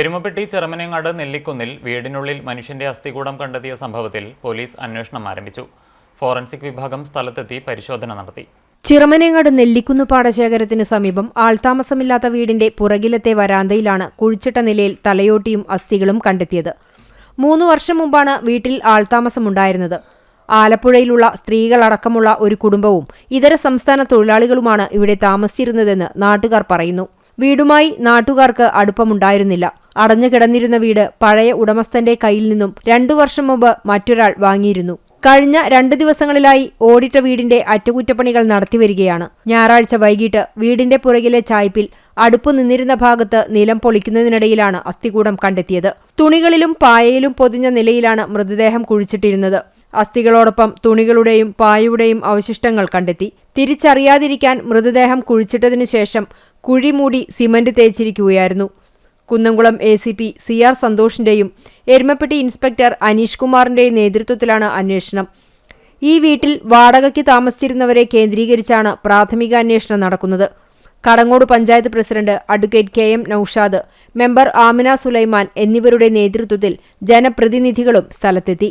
എരുമപ്പെട്ടി ചെറുമനങ്ങാട് നെല്ലിക്കുന്നിൽ വീടിനുള്ളിൽ മനുഷ്യന്റെ അസ്ഥികൂടം കണ്ടെത്തിയ സംഭവത്തിൽ പോലീസ് അന്വേഷണം ആരംഭിച്ചു. ഫോറൻസിക് വിഭാഗം സ്ഥലത്തെത്തി പരിശോധന നടത്തി. ചിറമനേങ്ങാട് നെല്ലിക്കുന്ന് പാടശേഖരത്തിന് സമീപം ആൾതാമസമില്ലാത്ത വീടിന്റെ പുറകിലത്തെ വരാന്തയിലാണ് കുഴിച്ചിട്ട നിലയിൽ തലയോട്ടിയും അസ്ഥികളും കണ്ടെത്തിയത്. മൂന്ന് വർഷം മുമ്പാണ് വീട്ടിൽ ആൾതാമസമുണ്ടായിരുന്നത്. ആലപ്പുഴയിലുള്ള സ്ത്രീകളടക്കമുള്ള ഒരു കുടുംബവും ഇതര സംസ്ഥാന തൊഴിലാളികളുമാണ് ഇവിടെ താമസിച്ചിരുന്നതെന്ന് നാട്ടുകാർ പറയുന്നു. വീടുമായി നാട്ടുകാർക്ക് അടുപ്പമുണ്ടായിരുന്നില്ല. അടഞ്ഞു കിടന്നിരുന്ന വീട് പഴയ ഉടമസ്ഥന്റെ കയ്യിൽ നിന്നും രണ്ടു വർഷം മുമ്പ് മറ്റൊരാൾ വാങ്ങിയിരുന്നു. കഴിഞ്ഞ രണ്ട് ദിവസങ്ങളിലായി ഓടിട്ട വീടിന്റെ അറ്റകുറ്റപ്പണികൾ നടത്തിവരികയാണ് ഞായറാഴ്ച വൈകിട്ട് വീടിന്റെ പുറകിലെ ചായ്പിൽ അടുപ്പ് നിന്നിരുന്ന ഭാഗത്ത് നിലം പൊളിക്കുന്നതിനിടയിലാണ് അസ്ഥികൂടം കണ്ടെത്തിയത്. തുണികളിലും പായയിലും പൊതിഞ്ഞ നിലയിലാണ് മൃതദേഹം കുഴിച്ചിട്ടിരുന്നത്. അസ്ഥികളോടൊപ്പം തുണികളുടെയും പായയുടെയും അവശിഷ്ടങ്ങൾ കണ്ടെത്തി. തിരിച്ചറിയാതിരിക്കാൻ മൃതദേഹം കുഴിച്ചിട്ടതിനു ശേഷം കുഴിമൂടി cement തേച്ചിരിക്കുകയായിരുന്നു. Kunnamkulam A C P C R സന്തോഷിന്റെയും Erumapetty inspector Aneesh കുമാറിന്റെയും നേതൃത്വത്തിലാണ് അന്വേഷണം. ഈ വീട്ടിൽ വാടകയ്ക്ക് താമസിച്ചിരുന്നവരെ കേന്ദ്രീകരിച്ചാണ് പ്രാഥമിക അന്വേഷണം നടക്കുന്നത്. Kadangode panchayat president advocate K M Noushad member Amina Sulaiman എന്നിവരുടെ നേതൃത്വത്തിൽ ജനപ്രതിനിധികളും സ്ഥലത്തെത്തി.